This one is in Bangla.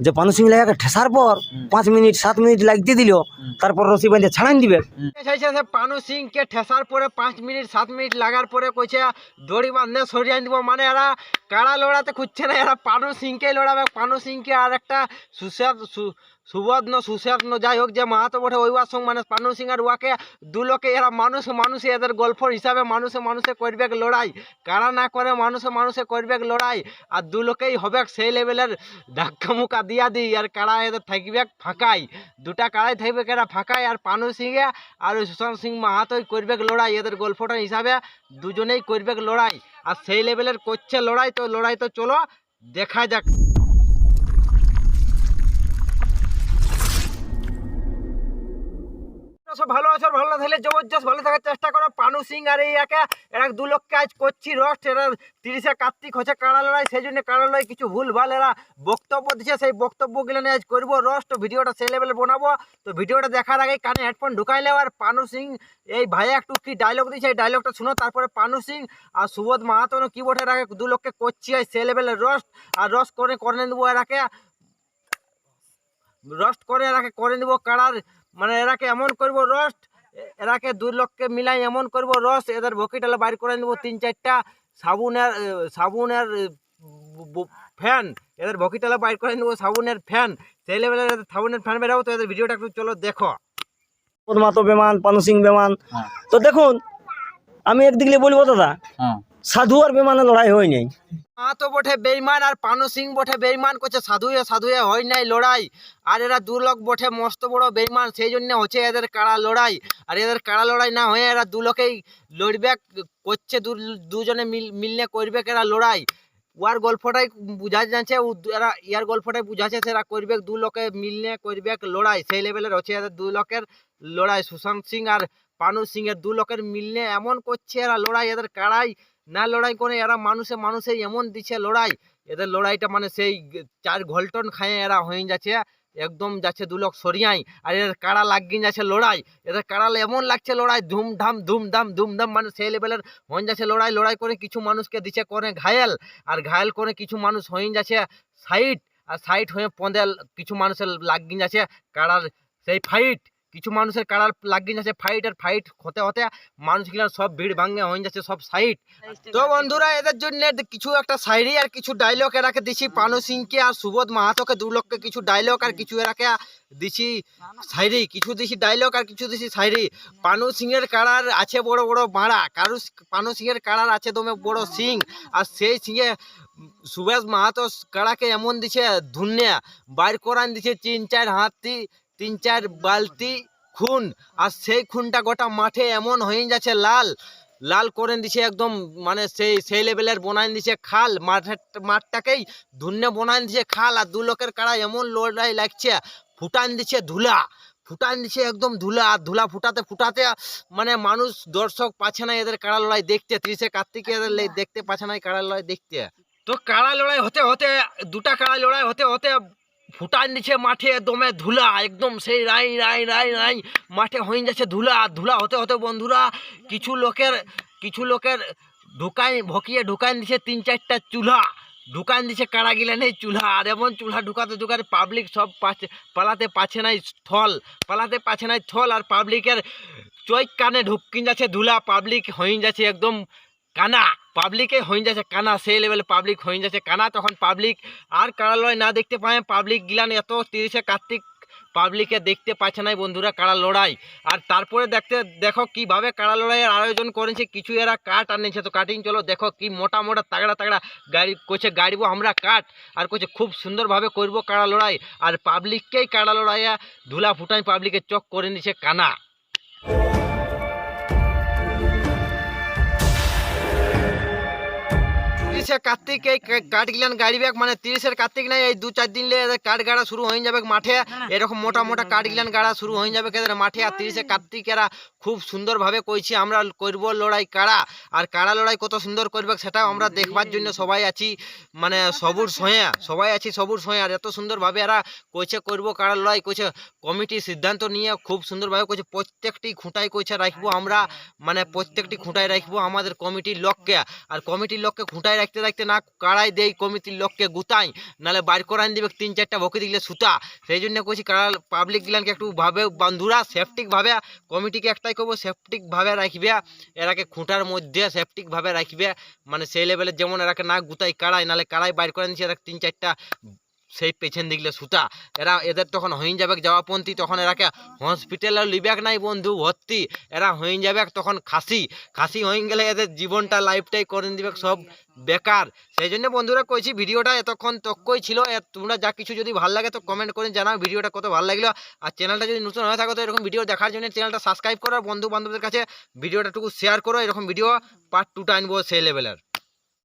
যে পানু সিং লেগাকে ঠেসার পর পাঁচ মিনিট সাত মিনিট লাগতে দিল তারপর রসি বাঁধে ছাড়ান দিবে। পানু সিং কে ঠেসার পরে পাঁচ মিনিট সাত মিনিট লাগার পরে কইছে দড়ি বাঁধনে সরিয়ে দিব মানে এরা কাড়া লড়াতে খুঁজছে না এরা পানু সিংকে লড়াবে। পানু সিংকে আর একটা সুস্বাদ সু- সুবর্ণ সুস্বাদ যাই হোক যে মাহাতো বটে সঙ্গে মানে পানু সিং আর ওয়াকে দু লোকে এরা মানুষ মানুষে এদের গল্পর হিসাবে মানুষে মানুষে করবে লড়াই। কারা না করে মানুষে মানুষে করবে লড়াই, আর দু লোকেই হবে সেই লেভেলের ধাক্কা মুক্কা দিয়া দিই আর কারা এদের থাকবে ফাঁকাই। দুটা কাড়াই থাকবে এরা ফাঁকাই, আর পানু সিংয়ে আর ওই সুশান্ত সিং মাহাতোই করবে লড়াই এদের গল্পটা হিসাবে দুজনেই করবে লড়াই। আর সেই লেভেলের করছে লড়াই, তো লড়াই তো চলো দেখা যাক। ভালো আছো ভালো না থাকলে জবরদস্ত ভালো থাকার চেষ্টা করো। পানু সিং আর এই একে, এরা দু লোককে আজ করছি রস্ট এরা তিরিশে কার্তিক হচ্ছে কাড়া লড়াই, সেই জন্য কাড়া লড়াই কিছু ভুল ভালো এরা বক্তব্য দিচ্ছে, সেই বক্তব্যগুলো নিয়ে আজ করব। রস্ট ভিডিওটা সেই লেভেলে বানাবো। তো ভিডিওটা দেখার আগে কানে হেডফোন ঢুকাইলে আর পানু সিং, এই ভাইয়া একটু কি ডায়লগ দিচ্ছে, এই ডায়লগটা শুনো। তারপরে পানু সিং আর সুবোধ মাহাতো কি বটে এরাকে দু লোককে করছি আজ সেই লেভেলের রস্ট আর রস্ট করে করে নেব এরাকে রস্ট করে এরাকে করে নিব কাড়ার মানে এরাকে এমন করব রস্ট এরাকে দুই লোককে মিলাই এমন করব রস এদের বকিটালে বাইর করে নিব তিন চারটা সাবুনের সাবুনের ফ্যান এদের বকিটালে বাইর করে নিব সাবুনের ফ্যান। সেই লেভেলের এদের সাবুনের ফ্যান বেরাবো তো এদের ভিডিওটা একটু চলো দেখো। মাতো বেমান পানু সিং বেমান। তো দেখুন আমি একদিকে বলব দাদা সাধু আর বেমানের লড়াই হয় নাই। মা তো বটে বেইমান আর পানু সিং বটে বেইমান করছে সাধুয়ে সাধুয়ে হয় নাই লড়াই। আর এরা দু লোক বটে মস্ত বড় বেইমান, সেই জন্য হচ্ছে এদের কাড়া লড়াই। আর এদের কাড়া লড়াই না হয়ে এরা দু লোকেই লড়বে করছে দুজনে মিল, মিলনে করবে এরা লড়াই। উয়ার গল্পটাই বুঝা যাচ্ছে এরা, ইয়ার গল্পটাই বুঝাচ্ছে সেরা করবে দু লোকে মিলনে করবে লড়াই। সেই লেভেলের হচ্ছে এদের দু লোকের লড়াই। সুশান্ত সিং আর পানু সিং এর দু লোকের মিলনে এমন করছে এরা লড়াই, এদের কাড়াই না লড়াই করে এরা মানুষে মানুষে এমন দিচ্ছে লড়াই। এদের লড়াইটা মানে সেই চার ঘল্টন খায় এরা হয়ে যাচ্ছে, একদম যাচ্ছে দু লোক সরিয়াই। আর এদের কাড়া লাগিয়ে যাচ্ছে লড়াই, এদের কাড়া এমন লাগছে লড়াই, ধুমধাম ধুমধাম ধুমধাম মানে সেই লেভেলের হয়ে যাচ্ছে লড়াই লড়াই করে কিছু মানুষকে দিচ্ছে করে ঘায়েল। আর ঘায়েল করে কিছু মানুষ হয়ে যাচ্ছে সাইড আর সাইড হয়ে পঁদে কিছু মানুষের লাগিয়ে যাচ্ছে কাড়ার সেই ফাইট কিছু মানুষের কাড়ার লাগিয়ে যাচ্ছে ফাইট আর ফাইট হতে হতে মানুষগুলো সব ভিড় ভাঙে হয়ে যাচ্ছে সব সাইড তো বন্ধুরা এদের জন্য কিছু একটা শায়রি আর কিছু ডায়লগ এরাকে দিছি। পানু সিংকে আর সুবোধ মাহাতোকে দু লোককে কিছু ডায়লগ আর কিছু এরাকে দিছি শায়রি কিছু দিছি ডায়লগ আর কিছু দিছি শায়রি পানু সিংয়ের কাড়ার আছে বড় বড় বাড়া কারু পানু সিংয়ের কাড়ার আছে দমে বড় সিং আর সেই সিংয়ে সুবেশ মাহাতো কাড়াকে এমন দিছে ধুনিয়া বাইর করান দিছে তিন চার হাতি তিন চার বালতি খুন, আর সেই খুনটা গোটা মাঠে এমন হয়ে যাচ্ছে লাল। লাল করে দিছে একদম মানে সেই সেই লেভেলের বনাই দিছে খাল। মাঠের মাঠটাকেই ধুনে বনাই দিছে খাল, আর দু লোকের কাড়া এমন লড়াই লাগছে, ফুটান দিছে ধুলা, ফুটান দিছে একদম ধুলা, আর ধুলা ফুটাতে ফুটাতে মানে মানুষ দর্শক পাচ্ছে না এদের কাড়া লড়াই দেখতে, ত্রিশে কার্তিকে এদের দেখতে পাচ্ছে না কাড়া লড়াই দেখতে। তো কাড়া লড়াই হতে হতে, দুটা কাড়া লড়াই হতে হতে ফুটান দিচ্ছে মাঠে দমে ধুলা, একদম সেই রাই রাই রাই রাই, মাঠে হয়ে যাচ্ছে ধুলা ধুলা হতে হতে বন্ধুরা কিছু লোকের কিছু লোকের ঢুকাই, ভকিয়ে ঢুকান দিছে তিন চারটা চুলা ঢুকান দিছে কারা গিলে নেই চুলা, আর এমন চুলা ঢুকাতে ঢুকাতে পাবলিক সব পাচ্ছে পালাতে পাচ্ছে নাই স্থল, পালাতে পাচ্ছে নাই স্থল, আর পাবলিকের চৈক কানে ঢুকিন যাচ্ছে ধুলা পাবলিক হয়ে যাচ্ছে একদম কানা। পাবলিকে হয়ে যাচ্ছে, কানা, সেই লেভেলে পাবলিক হয়ে যাচ্ছে। কানা তখন পাবলিক আর কারালয় না দেখতে পায় পাবলিক গিলান এত তিরিশে কার্তিক পাবলিকে দেখতে পাচ্ছে না বন্ধুরা কারা লড়াই। আর তারপরে দেখতে, দেখো কীভাবে কাড়া লড়াইয়ের আয়োজন করেছে, কিছু এরা কাঠ আনিছে। তো কাটিং চলো দেখো কি মোটা মোটা, তাগড়া তাগড়া গাড়ি কোচে গাড়িবো আমরা কাঠ আর কোচে খুব সুন্দরভাবে করব কারা লড়াই। আর পাবলিককেই কারা লড়াইয়া ধুলা ফুটাই পাবলিকের চোখ করে নিছে কানা। তিরিশে কার্তিক এই কাঠ গিলান গাড়ি ব্যাগ মানে তিরিশের কার্তিক নাই এই দু চার দিন এদের কাঠ গাড়া শুরু হয়ে যাবে মাঠে। এরকম মোটা মোটা কাঠ গিলান গাড়া শুরু হয়ে যাবে এদের মাঠে। আর তিরিশে কার্তিক এরা খুব সুন্দরভাবে কইছি আমরা করব লড়াই কাড়া আর কাড়া লড়াই কত সুন্দর করবে সেটাও আমরা দেখবার জন্য সবাই আছি মানে সবুর সয়ে সবাই আছি সবুর সয়ে। আর এত সুন্দরভাবে এরা কইছে করব কাড়া লড়াই কইছে কমিটি সিদ্ধান্ত নিয়ে খুব সুন্দরভাবে কইছে প্রত্যেকটি খুঁটাই কইছে রাখব আমরা মানে প্রত্যেকটি খুঁটাই রাখব আমাদের কমিটির লোককে আর কমিটির লোককে খুঁটাই রাখতে রাখতে না কাড়াই দেই কমিটির লোককে গুতাই নাহলে বাইর করান দিবে তিন চারটা ভকি দিলে সুতা। সেই জন্য কইছি কাড়া পাবলিক গিলানকে একটু ভাবে, বন্ধুরা সেফটিকভাবে কমিটিকে একটাই করব সেফটিকভাবে রাখবে, এরাকে খুঁটার মধ্যে সেফটিকভাবে রাখবে। মানে সেই লেভেলে যেমন এরাকে না গুতাই, কাড়াই নাহলে কাড়াই বাইর করে নিচ্ছে এরা তিন চারটা সেই পেছন দিকলে সুতা এরা এদের তখন হইন যাবে যাওয়াপন্থী তখন এরাকে হসপিটালে লিবেক নাই বন্ধু, ভর্তি। এরা হইন যাবে তখন খাসি। খাসি হইন গেলে এদের জীবনটা লাইফটাই করে দিবে সব বেকার। সেই জন্য বন্ধুরা কইছি, ভিডিওটা এতক্ষণ তক্কই ছিল। তোমরা যা কিছু যদি ভালো লাগে তো কমেন্ট করে জানাও, ভিডিওটা কত ভালো লাগল। আর চ্যানেলটা যদি নতুন হয়ে থাকো তো এরকম ভিডিও দেখার জন্য চ্যানেলটা সাবস্ক্রাইব করো। বন্ধু বান্ধবদের কাছে ভিডিওটা টুকু শেয়ার করো। এরকম ভিডিও পার্ট টুটা আনব সেই লেভেলের